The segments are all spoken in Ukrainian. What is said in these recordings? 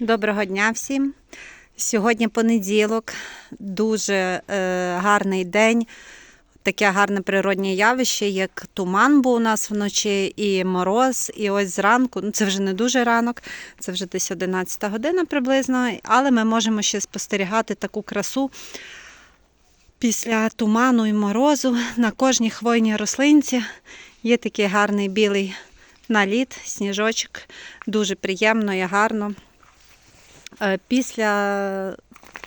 Доброго дня всім. Сьогодні понеділок, дуже е, гарний день. Таке гарне природнє явище, як туман був у нас вночі, і мороз. І ось зранку, ну це вже не дуже ранок, це вже десь 11 година приблизно, але ми можемо ще спостерігати таку красу після туману і морозу на кожній хвойній рослинці. Є такий гарний білий наліт, сніжочок. Дуже приємно і гарно. Е, Після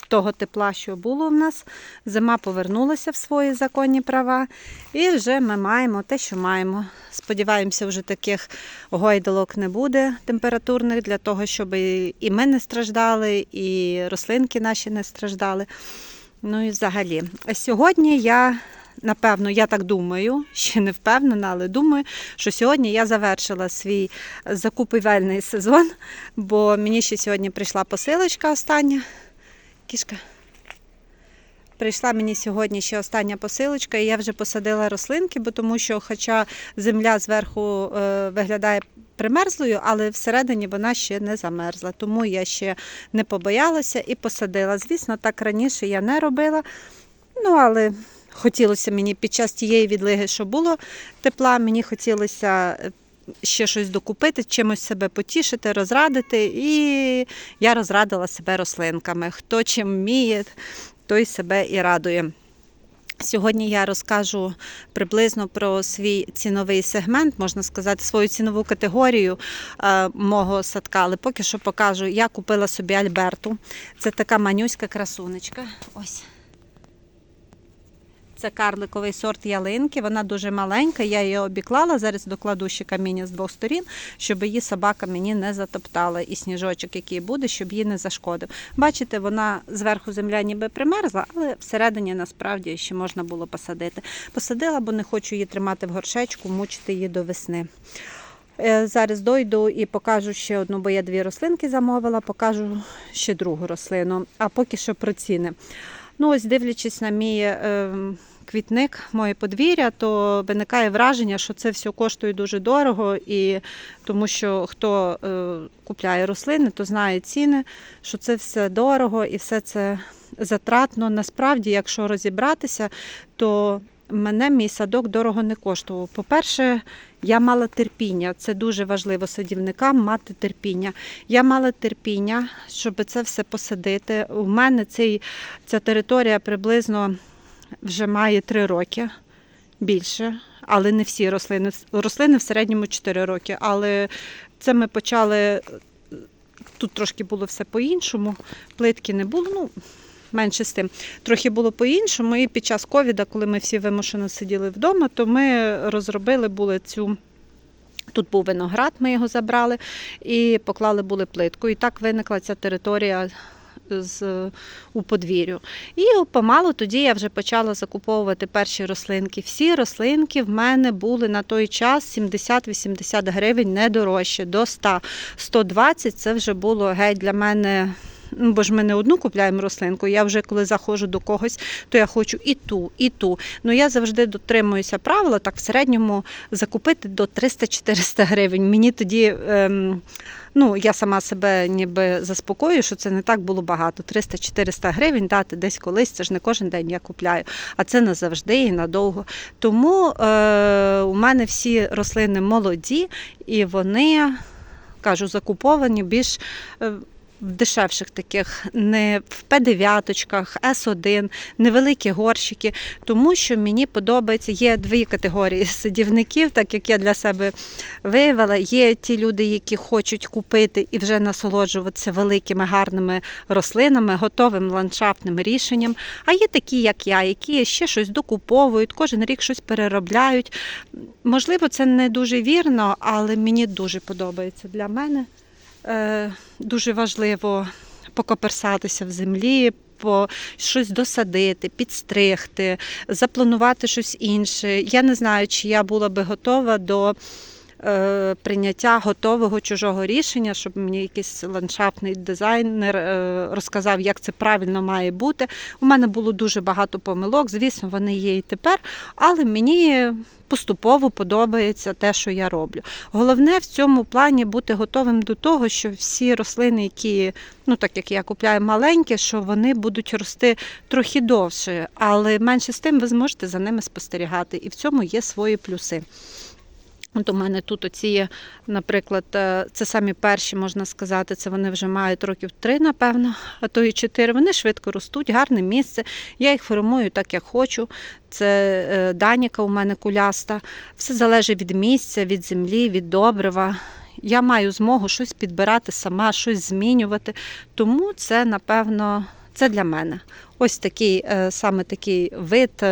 того тепла, що було в нас, зима повернулася в свої законні права, і вже ми маємо те, що маємо. Сподіваємося, вже таких гойдалок не буде температурних для того, щоб і ми не страждали, і рослинки наші не страждали. Ну і взагалі. А Сьогодні я. Напевно, я так думаю, ще не впевнена, але думаю, що сьогодні я завершила свій закупівельний сезон, бо мені ще сьогодні прийшла посилочка остання. Кішка. Прийшла мені сьогодні ще остання посилочка, і я вже посадила рослинки, бо тому що, хоча земля зверху е, виглядає примерзлою, але всередині вона ще не замерзла. Тому я ще не побоялася і посадила. Звісно, так раніше я не робила. Ну, але хотілося мені під час тієї відлиги, що було тепла, мені хотілося е, ще щось докупити, чимось себе потішити, розрадити. І я розрадила себе рослинками. Хто чим вміє, той себе і радує. Сьогодні я розкажу приблизно про свій ціновий сегмент, можна сказати, свою цінову категорію е, мого садка, але поки що покажу. Я купила собі Альберту. Це така манюська красунечка. Ось. Це карликовий сорт ялинки, вона дуже маленька. Я її обіклала. Зараз докладу ще каміння з двох сторін, щоб її собака мені не затоптала. І сніжочок, який буде, щоб її не зашкодив. Бачите, вона зверху земля ніби примерзла, але всередині насправді ще можна було посадити. Посадила, бо не хочу її тримати в горшечку, мучити її до весни. Е, Зараз дойду і покажу ще одну, бо я дві рослинки замовила, покажу ще другу рослину. А поки що про ціни. Ну, ось дивлячись на мій е, квітник, моє подвір'я, то виникає враження, що це все коштує дуже дорого, і тому що хто е, купляє рослини, то знає ціни, що це все дорого і все це затратно. Насправді, якщо розібратися, то мене мій садок дорого не коштував. По-перше, я мала терпіння. Це дуже важливо садівникам мати терпіння. Я мала терпіння, щоб це все посадити. У мене цей, ця територія приблизно вже має 3 роки більше, але не всі рослини. Рослини в середньому 4 роки. Але це ми почали. Тут трошки було все по-іншому, плитки не було. Ну, менше з тим. Трохи було по-іншому. І під час ковіда, коли ми всі вимушено сиділи вдома, то ми розробили були цю. Тут був виноград, ми його забрали і поклали були плитку. І так виникла ця територія з, у подвір'ю. І помалу тоді я вже почала закуповувати перші рослинки. Всі рослинки в мене були на той час 70-80 гривень не дорожче, до 100. 120 це вже було геть для мене. Ну, бо ж ми не одну купляємо рослинку. Я вже коли заходжу до когось, то я хочу і ту, і ту. Ну я завжди дотримуюся правила, так в середньому закупити до 300-400 гривень. Мені тоді. Ем, Ну, я сама себе ніби заспокоюю, що це не так було багато. 300-400 гривень дати десь колись, це ж не кожен день я купляю, а це назавжди і надовго. Тому е, у мене всі рослини молоді і вони, кажу, закуповані більш. Е, дешевших таких, не в П9, С1, невеликі горщики, тому що мені подобається, є дві категорії садівників, так як я для себе виявила. Є ті люди, які хочуть купити і вже насолоджуватися великими гарними рослинами, готовим ландшафтним рішенням. А є такі, як я, які ще щось докуповують, кожен рік щось переробляють. Можливо, це не дуже вірно, але мені дуже подобається для мене. Е, дуже важливо покоперсатися в землі, по щось досадити, підстригти, запланувати щось інше. Я не знаю, чи я була би готова до прийняття готового чужого рішення, щоб мені якийсь ландшафтний дизайнер е, розказав, як це правильно має бути. У мене було дуже багато помилок, звісно, вони є і тепер, але мені поступово подобається те, що я роблю. Головне в цьому плані бути готовим до того, що всі рослини, які, ну так як я купляю маленькі, що вони будуть рости трохи довше, але менше з тим ви зможете за ними спостерігати, і в цьому є свої плюси. От у мене тут оці, наприклад, е, це самі перші, можна сказати, це вони вже мають років три, напевно, а то і чотири. Вони швидко ростуть, гарне місце. Я їх формую так, як хочу. Це е, даніка у мене куляста. Все залежить від місця, від землі, від добрива. Я маю змогу щось підбирати сама, щось змінювати. Тому це, напевно, це для мене. Ось такий е, саме такий вид.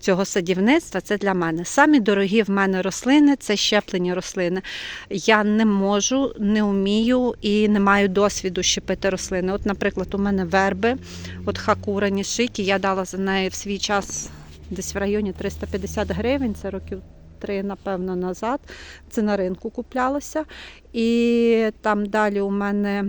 Цього садівництва це для мене. Самі дорогі в мене рослини це щеплені рослини. Я не можу, не вмію і не маю досвіду щепити рослини. От, наприклад, у мене верби, от хакура нішики, я дала за неї в свій час десь в районі 350 гривень, це років три, напевно, назад. Це на ринку куплялося. І там далі у мене.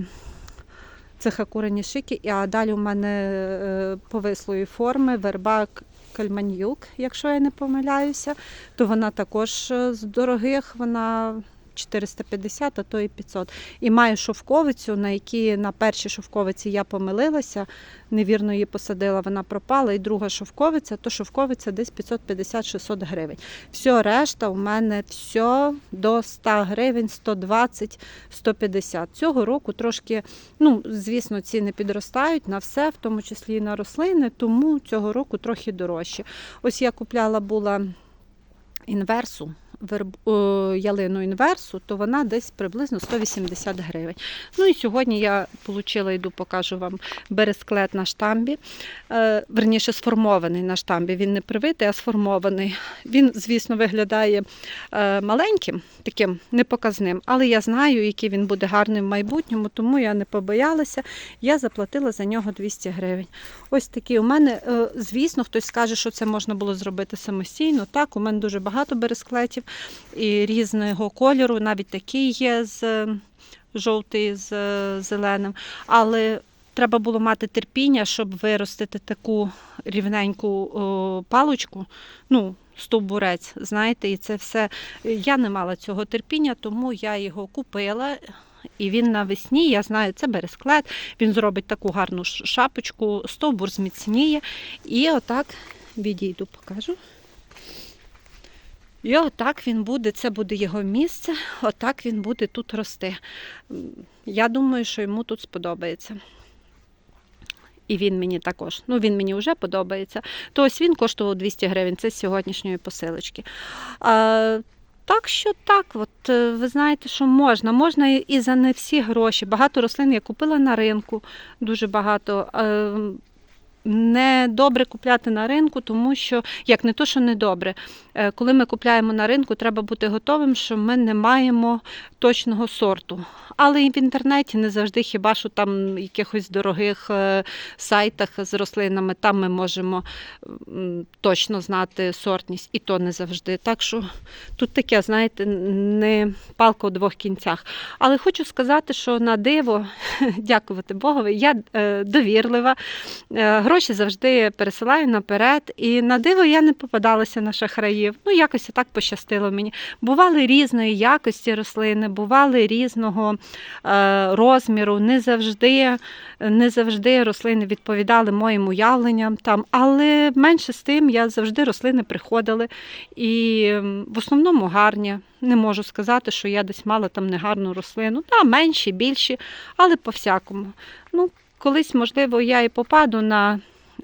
Це хакура нішики, а далі у мене е, повислої форми верба кальманьюк, якщо я не помиляюся, то вона також е, з дорогих, вона 450, а то і 500. І маю шовковицю, на якій на першій шовковиці я помилилася, невірно її посадила, вона пропала. І друга шовковиця, то шовковиця десь 550-600 гривень. Все решта у мене все до 100 гривень, 120, 150. Цього року трошки, ну, звісно, ціни підростають на все, в тому числі і на рослини, тому цього року трохи дорожче. Ось я купляла була інверсу. Верб- ялину інверсу, то вона десь приблизно 180 гривень. Ну і сьогодні я отримала, йду, покажу вам бересклет на штамбі. Е, верніше, сформований на штамбі. Він не привитий, а сформований. Він, звісно, виглядає е, маленьким, таким непоказним, але я знаю, який він буде гарним в майбутньому, тому я не побоялася. Я заплатила за нього 200 гривень. Ось такий у мене, е, звісно, хтось скаже, що це можна було зробити самостійно. Так, у мене дуже багато бересклетів і різного кольору, навіть такий є з е, жовтий з е, зеленим. Але треба було мати терпіння, щоб виростити таку рівненьку о, паличку. Ну, стовбурець, знаєте, і це все. Я не мала цього терпіння, тому я його купила. І він навесні, я знаю, це бересклет, він зробить таку гарну шапочку, стовбур зміцніє. І отак відійду, покажу. І отак він буде, це буде його місце, отак він буде тут рости. Я думаю, що йому тут сподобається. І він мені також. Ну, він мені вже подобається. То ось він коштував 200 гривень, це з сьогоднішньої посилочки. А, так що так, от е, ви знаєте, що можна. Можна і- за не всі гроші. Багато рослин я купила на ринку, дуже багато. Не добре купляти на ринку, тому що як не то, що не добре. Е, Коли ми купляємо на ринку, треба бути готовим, що ми не маємо точного сорту. Але і в інтернеті не завжди, хіба що там якихось дорогих е, сайтах з рослинами, там ми можемо точно знати сортність, і то не завжди. Так що тут таке, знаєте, не палка у двох кінцях. Але хочу сказати, що на диво, дякувати Богові, я е, довірлива. Е, Гроші завжди пересилаю наперед. І на диво я не попадалася на шахраїв. Ну, якось так пощастило мені. Бували різної якості рослини, бували різного е, розміру. Не завжди, не завжди рослини відповідали моїм уявленням там, але менше з тим я завжди рослини приходили. І в основному гарні. Не можу сказати, що я десь мала там негарну рослину. Та менші, більші, але по-всякому. Ну, колись, можливо, я і попаду на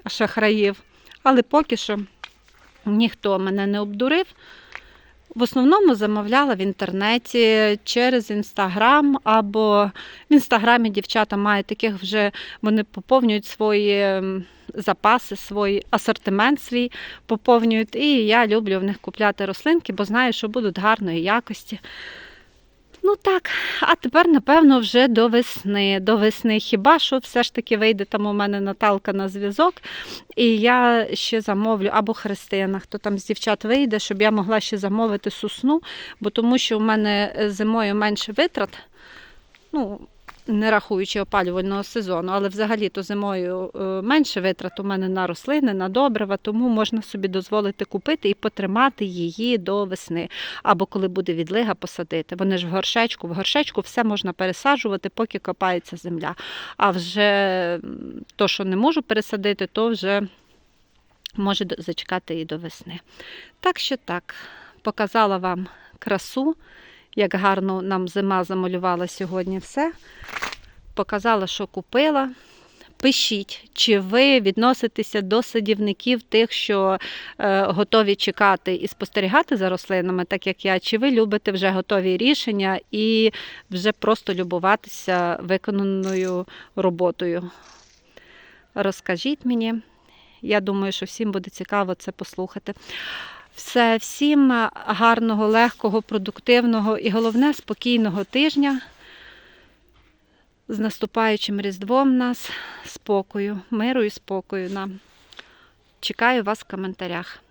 шахраїв, але поки що ніхто мене не обдурив. В основному замовляла в інтернеті через інстаграм, або в інстаграмі дівчата мають таких вже, вони поповнюють свої запаси, свій асортимент свій поповнюють. І я люблю в них купляти рослинки, бо знаю, що будуть гарної якості. Ну так, а тепер, напевно, вже до весни. До весни хіба що все ж таки вийде там у мене Наталка на зв'язок, і я ще замовлю або Христина, хто там з дівчат вийде, щоб я могла ще замовити сосну, бо тому що у мене е, зимою менше витрат. Ну, не рахуючи опалювального сезону, але взагалі то зимою е, менше витрат у мене на рослини, на добрива, тому можна собі дозволити купити і потримати її до весни. Або коли буде відлига, посадити. Вони ж в горшечку, в горшечку все можна пересаджувати, поки копається земля. А вже то, що не можу пересадити, то вже може зачекати і до весни. Так що так, показала вам красу, як гарно нам зима замалювала сьогодні все. Показала, що купила. Пишіть, чи ви відноситеся до садівників тих, що е, готові чекати і спостерігати за рослинами, так як я, чи ви любите вже готові рішення і вже просто любуватися виконаною роботою. Розкажіть мені. Я думаю, що всім буде цікаво це послухати. Все, всім гарного, легкого, продуктивного і головне спокійного тижня. З наступаючим Різдвом нас, спокою, миру і спокою нам. Чекаю вас в коментарях.